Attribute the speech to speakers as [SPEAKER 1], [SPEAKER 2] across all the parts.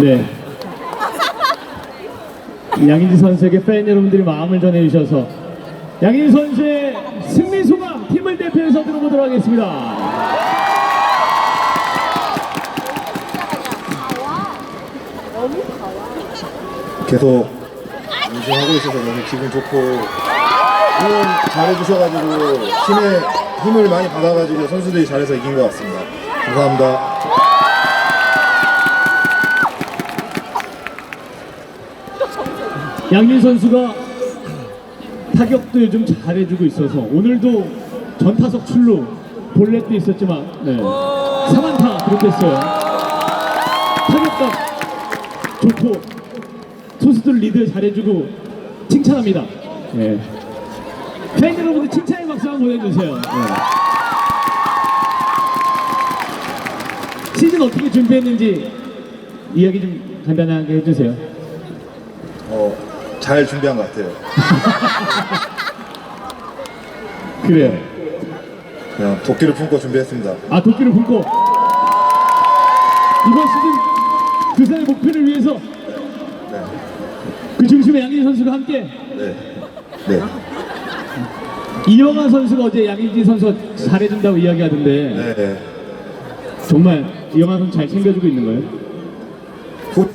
[SPEAKER 1] 네. 양인지 선수에게 팬 여러분들이 마음을 전해주셔서 양인지 선수의 승리 소감 팀을 대표해서 들어보도록 하겠습니다.
[SPEAKER 2] 계속 우승하고 있어서 너무 기분 좋고 응원 잘해주셔가지고 힘을 많이 받아가지고 선수들이 잘해서 이긴 것 같습니다. 감사합니다.
[SPEAKER 1] 양민 선수가 타격도 요즘 잘해주고 있어서 오늘도 전타석 출루 볼넷도 있었지만 네. 3안타 기록했어요. 타격감 좋고 선수들 리드 잘해주고 칭찬합니다. 네. 팬 여러분들 칭찬의 박수 한번 보내주세요. 네. 시즌 어떻게 준비했는지 이야기 좀 간단하게 해주세요.
[SPEAKER 2] 어, 잘 준비한 것 같아요.
[SPEAKER 1] 그래요.
[SPEAKER 2] 그냥 도끼를 품고 준비했습니다.
[SPEAKER 1] 아 도끼를 품고 이번 시즌 두산의 목표를 위해서
[SPEAKER 2] 네,
[SPEAKER 1] 그 중심에 양희진 선수가 함께
[SPEAKER 2] 네, 네,
[SPEAKER 1] 이영하 선수가 어제 양희진 선수가 잘해준다고 이야기하던데
[SPEAKER 2] 네. 네.
[SPEAKER 1] 정말 이영하 선수 잘 챙겨주고 있는 거예요?
[SPEAKER 2] 후,
[SPEAKER 1] 네.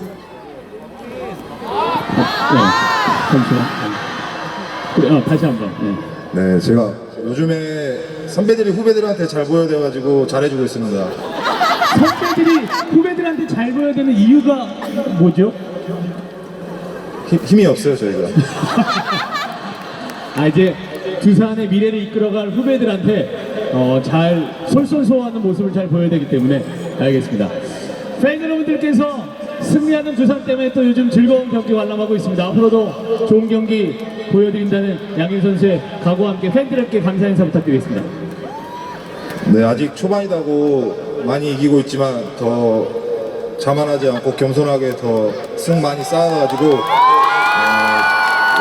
[SPEAKER 1] 잠시만. 그래, 어, 다시 한 번. 네.
[SPEAKER 2] 네, 제가 요즘에 선배들이 후배들한테 잘 보여줘가지고 잘해주고 있습니다.
[SPEAKER 1] 선배들이 후배들한테 잘 보여야 되는 이유가 뭐죠?
[SPEAKER 2] 힘, 힘이 없어요, 저희가.
[SPEAKER 1] 아 이제 두산의 미래를 이끌어갈 후배들한테 어, 잘 솔솔소하는 모습을 잘 보여야 되기 때문에 알겠습니다. 팬 여러분들께서 승리하는 두산 때문에 또 요즘 즐거운 경기 관람하고 있습니다. 앞으로도 좋은 경기 보여드린다는 양인 선수의 각오와 함께 팬들에게 감사 인사 부탁드리겠습니다.
[SPEAKER 2] 네, 아직 초반이다고 많이 이기고 있지만 더 자만하지 않고 겸손하게 더 승 많이 쌓아가지고 어,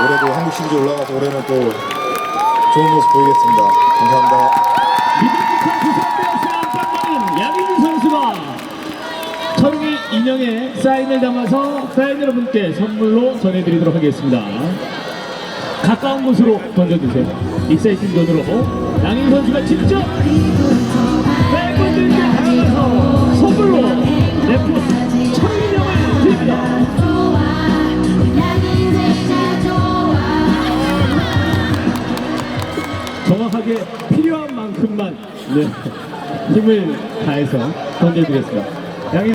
[SPEAKER 2] 올해도 한국 시리즈 올라가서 올해는 또 좋은 모습 보이겠습니다. 감사합니다.
[SPEAKER 1] 인형에 사인을 담아서 팬 여러분께 선물로 전해드리도록 하겠습니다. 가까운 곳으로 던져주세요. 익사이팅 존으로 양인 선수가 직접 팬분들께 다가가서 선물로 철웅 인형을 드립니다. 정확하게 필요한 만큼만 네, 힘을 다해서 던져드리겠습니다. 양인